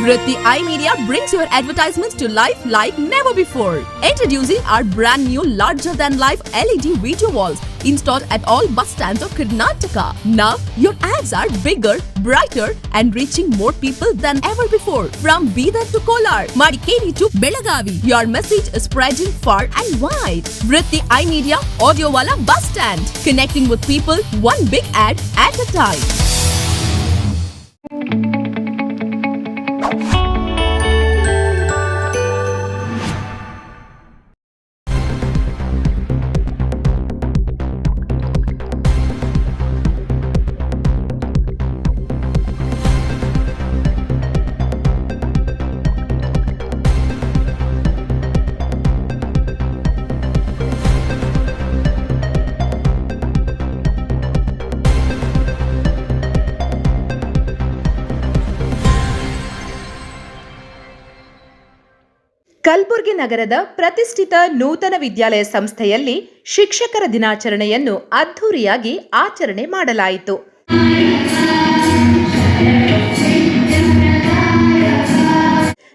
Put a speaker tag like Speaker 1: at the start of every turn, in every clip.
Speaker 1: Vritti iMedia brings your advertisements to life like never before. Introducing our brand new larger than life LED video walls installed at all bus stands of Karnataka. Now your ads are bigger, brighter and reaching more people than ever before. From Bidar to Kolar, Madikeri to Belagavi, your message is spreading far and wide. Vritti iMedia Audio Wala Bus Stand, connecting with people one big ad at a time.
Speaker 2: Kalaburagi ನಗರದ ಪ್ರತಿಷ್ಠಿತ ನೂತನ ವಿದ್ಯಾಲಯ ಸಂಸ್ಥೆಯಲ್ಲಿ ಶಿಕ್ಷಕರ ದಿನಾಚರಣೆಯನ್ನು ಅದ್ಧೂರಿಯಾಗಿ ಆಚರಣೆ ಮಾಡಲಾಯಿತು.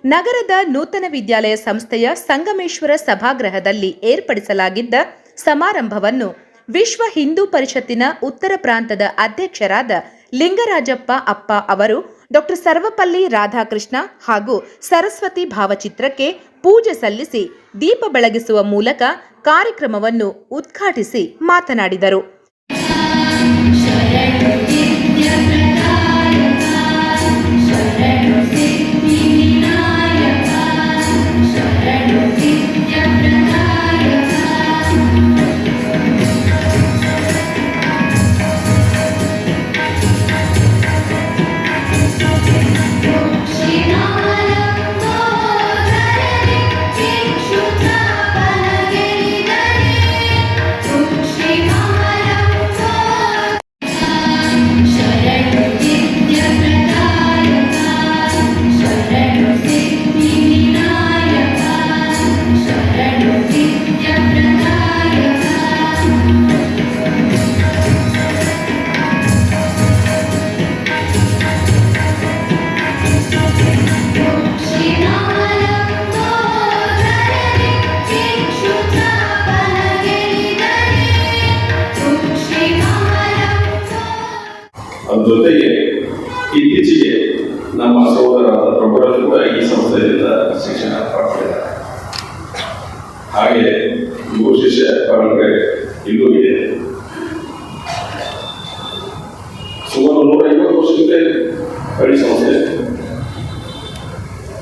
Speaker 2: ನಗರದ ನೂತನ ವಿದ್ಯಾಲಯ ಸಂಸ್ಥೆಯ ಸಂಗಮೇಶ್ವರ ಸಭಾಗೃಹದಲ್ಲಿ ಏರ್ಪಡಿಸಲಾಗಿದ್ದ ಸಮಾರಂಭವನ್ನು ವಿಶ್ವ ಹಿಂದೂ ಪರಿಷತ್ತಿನ ಉತ್ತರ ಪ್ರಾಂತದ ಅಧ್ಯಕ್ಷರಾದ ಲಿಂಗರಾಜಪ್ಪ ಅಪ್ಪ ಅವರು ಡಾಕ್ಟರ್ ಸರ್ವಪಲ್ಲಿ ರಾಧಾಕೃಷ್ಣ ಹಾಗೂ ಸರಸ್ವತಿ ಭಾವಚಿತ್ರಕ್ಕೆ ಪೂಜೆ ಸಲ್ಲಿಸಿ ದೀಪ ಬೆಳಗಿಸುವ ಮೂಲಕ ಕಾರ್ಯಕ್ರಮವನ್ನು ಉದ್ಘಾಟಿಸಿ ಮಾತನಾಡಿದರು.
Speaker 3: ಜೊತೆಗೆ ಇತ್ತೀಚೆಗೆ ನಮ್ಮ ಸಹೋದರರಾದ ಪ್ರಭುಗಳು ಕೂಡ ಈ ಸಂಸ್ಥೆಯಿಂದ ಶಿಕ್ಷಣ ಪಡೆದಿದ್ದಾರೆ ಹಾಗೆ ಗುರು ಶಿಷ್ಯ ಪರಂಪರೆ ಇಲ್ಲೂ ಇದೆ. ಸುಮಾರು ನೂರ ಐವತ್ತು ವರ್ಷಕ್ಕೆ ಹಳ್ಳಿ ಸಂಸ್ಥೆ.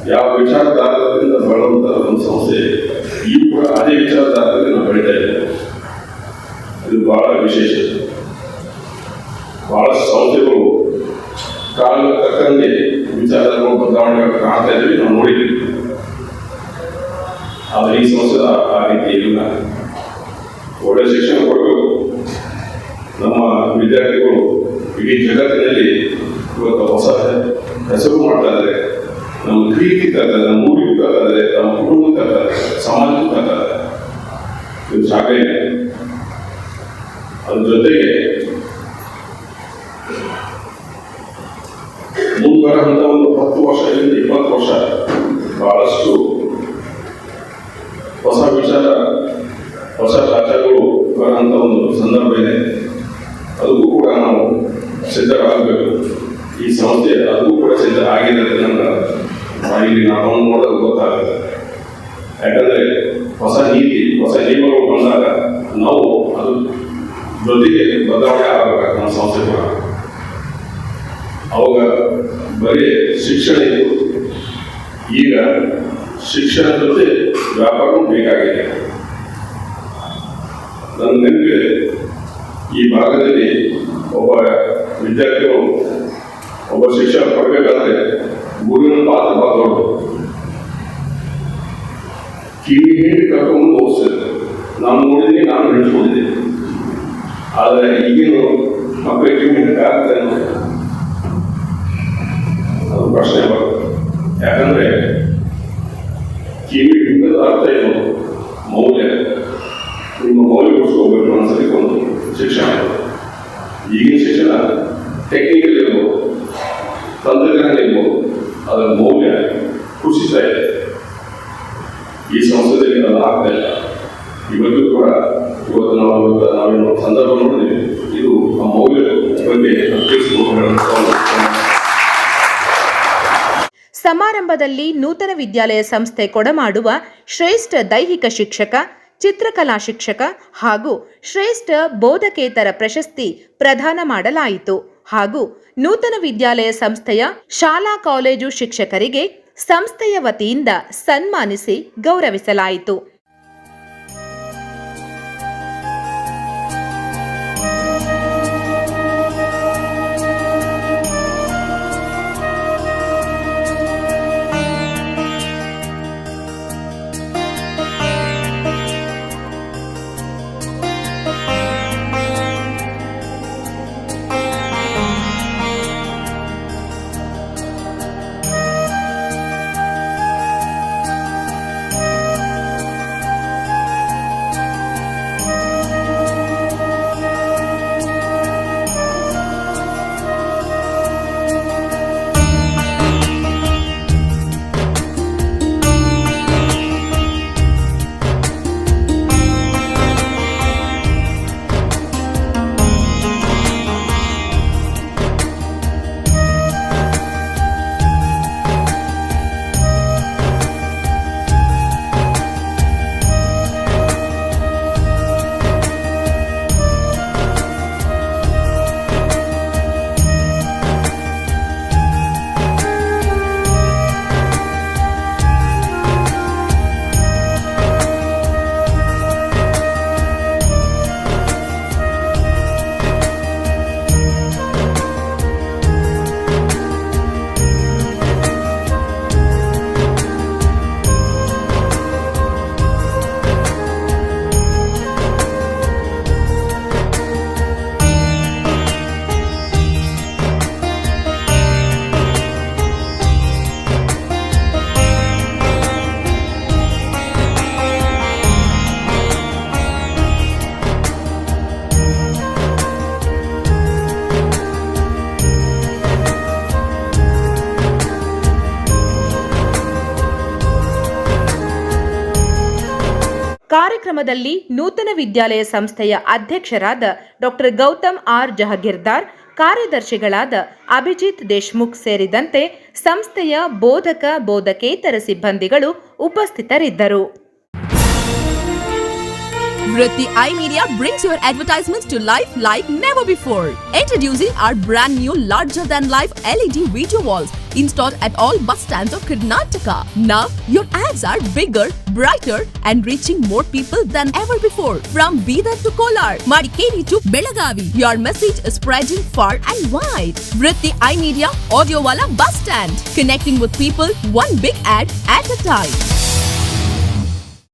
Speaker 3: ಯಾವ ವಿಚಾರಧಾರದಿಂದ ಬಳಲುವಂತಹ ಒಂದು ಸಂಸ್ಥೆ, ಈ ಕೂಡ ಅದೇ ವಿಚಾರಧಾರದಲ್ಲಿ ನಾವು ಬೆಳೀತಾ ಇದ್ದೇವೆ. ಇದು ಬಹಳ ವಿಶೇಷ ಬಹಳಷ್ಟು ಸಂಸ್ಥೆಗಳು ಕಾಲಕ್ಕೆ ತಕ್ಕಂಗೆ ವಿಚಾರಗಳು ಬದಲಾವಣೆ ಕಾಣ್ತಾ ಇದ್ದೀವಿ ನಾವು ನೋಡಿದ್ದೀವಿ ಆದರೆ ಈ ಸಂಸ್ಥೆ ಆ- ಆ ರೀತಿ ಇಲ್ಲ ಒಳ್ಳೆ ಶಿಕ್ಷಣ ಕೊಡಬೇಕು. ನಮ್ಮ ವಿದ್ಯಾರ್ಥಿಗಳು ಇಡೀ ಜಗತ್ತಿನಲ್ಲಿ ಇವತ್ತು ಹೊಸ ಹೆಸರು ಮಾಡ್ತಾ ನಮ್ಮ ತರ್ತಾರೆ ನಮ್ಮ ಊರಿಗೆ ನಮ್ಮ ಕುಟುಂಬಕ್ಕೆ ತರ್ತಾರೆ ಇದು ಸಾಕೇನೆ ಅದ್ರ ಜೊತೆಗೆ ಸಂದರ್ಭ ಇದೆ. ಅದಕ್ಕೂ ಕೂಡ ನಾವು ಸಿದ್ಧರಾಗಬೇಕು. ಈ ಸಂಸ್ಥೆ ಅದಕ್ಕೂ ಕೂಡ ಸಿದ್ಧ ನನ್ನ ಬಾಯಿಗೆ ನಾವು ನೋಡೋದು ಗೊತ್ತಾಗುತ್ತೆ. ಯಾಕಂದ್ರೆ ಹೊಸ ನೀತಿ, ಹೊಸ ನಿಯಮಗಳು ಬಂದಾಗ ನಾವು ಅದು ಜೊತೆಗೆ ಬದಲಾವಣೆ ಆಗಬೇಕು ನಮ್ಮ ಸಂಸ್ಥೆ ಕೂಡ. ಅವಾಗ ಬರೀ ಶಿಕ್ಷಣ ಇತ್ತು. ಈಗ ಶಿಕ್ಷಣ ಜೊತೆ ವ್ಯಾಪಾರವೂ ಬೇಕಾಗಿದೆ. ನನ್ನ ನೆನಪಿಗೆ ಈ ಭಾಗದಲ್ಲಿ ಒಬ್ಬ ವಿದ್ಯಾರ್ಥಿಗಳು ಒಬ್ಬ ಶಿಕ್ಷಣ ಪಡಬೇಕಾದ್ರೆ ಗುರುವಿನ ಪಾತ್ರ ದೊಡ್ಡದು ಕಿವಿ ಹಿಂಡಿ ಕರ್ಕೊಂಡು ಓದಿಸಿದ್ರು ನಾನು ನೋಡಿದ್ದೀನಿ, ನಾನು ಹಿಡಿಸ್ಕೊಂಡಿದ್ದೀನಿ ಆದರೆ ಈಗಿನ ಮಕ್ಕಳಿಗೆ ಕಿವಿ ಹಿಂಡಕ್ಕೆ ಆಗ್ತದೆ ಅನ್ನೋದು ಅದು ಪ್ರಶ್ನೆ ಬರುತ್ತೆ ಯಾಕಂದ್ರೆ ಕಿವಿ ಹಿಂಡದ ಅರ್ಥ ಏನು ಮೌಲ್ಯ ನಿಮ್ಮ ಮೌಲ್ಯ ಉಳಿಸ್ಕೋಬೇಕು ಅನ್ಸಲಿಕ್ಕೆ ಒಂದು ಶಿಕ್ಷಣ ಶಿಕ್ಷಣ ಟೆಕ್ನಿಕಲ್ ಇರ್ಬೋದು, ತಂತ್ರಜ್ಞಾನ ಇರ್ಬೋದು, ಅದರ ಮೌಲ್ಯ ಕುಸಿತಾ ಇದೆ. ಈ ಸಂಸ್ಥೆಯಲ್ಲಿ ಅದು ಆಗ್ತಾ ಇಲ್ಲ. ಇವತ್ತು ಕೂಡ, ಇವತ್ತು ನಾವು ನಾವೇನು ಸಂದರ್ಭ ನೋಡಿದ್ವಿ. ಇದು ಆ ಮೌಲ್ಯ ಬಗ್ಗೆ
Speaker 2: ಸಮಾರಂಭದಲ್ಲಿ ನೂತನ ವಿದ್ಯಾಲಯ ಸಂಸ್ಥೆ ಕೊಡಮಾಡುವ ಶ್ರೇಷ್ಠ ದೈಹಿಕ ಶಿಕ್ಷಕ ಚಿತ್ರಕಲಾ ಶಿಕ್ಷಕ ಹಾಗೂ ಶ್ರೇಷ್ಠ ಬೋಧಕೇತರ ಪ್ರಶಸ್ತಿ ಪ್ರದಾನ ಮಾಡಲಾಯಿತು. ಹಾಗೂ ನೂತನ ವಿದ್ಯಾಲಯ ಸಂಸ್ಥೆಯ ಶಾಲಾ ಕಾಲೇಜು ಶಿಕ್ಷಕರಿಗೆ ಸಂಸ್ಥೆಯ ವತಿಯಿಂದ ಸನ್ಮಾನಿಸಿ ಗೌರವಿಸಲಾಯಿತು. ಕಾರ್ಯಕ್ರಮದಲ್ಲಿ ನೂತನ ವಿದ್ಯಾಲಯ ಸಂಸ್ಥೆಯ ಅಧ್ಯಕ್ಷರಾದ ಡಾಕ್ಟರ್ ಗೌತಮ್ ಆರ್ ಜಹಗೀರ್ದಾರ್, ಕಾರ್ಯದರ್ಶಿಗಳಾದ ಅಭಿಜಿತ್ ದೇಶ್ಮುಖ್ ಸೇರಿದಂತೆ ಸಂಸ್ಥೆಯ ಬೋಧಕ, ಬೋಧಕೇತರ ಸಿಬ್ಬಂದಿಗಳು ಉಪಸ್ಥಿತರಿದ್ದರು.
Speaker 1: Vritti iMedia brings your advertisements to life like never before. Introducing our brand new larger than life LED video walls installed at all bus stands of Karnataka. Now your ads are bigger, brighter and reaching more people than ever before. From Bidar to Kolar, Madikeri to Belagavi, your message is spreading far and wide. Vritti iMedia Audio Wala Bus Stand, connecting with people one big ad at a time.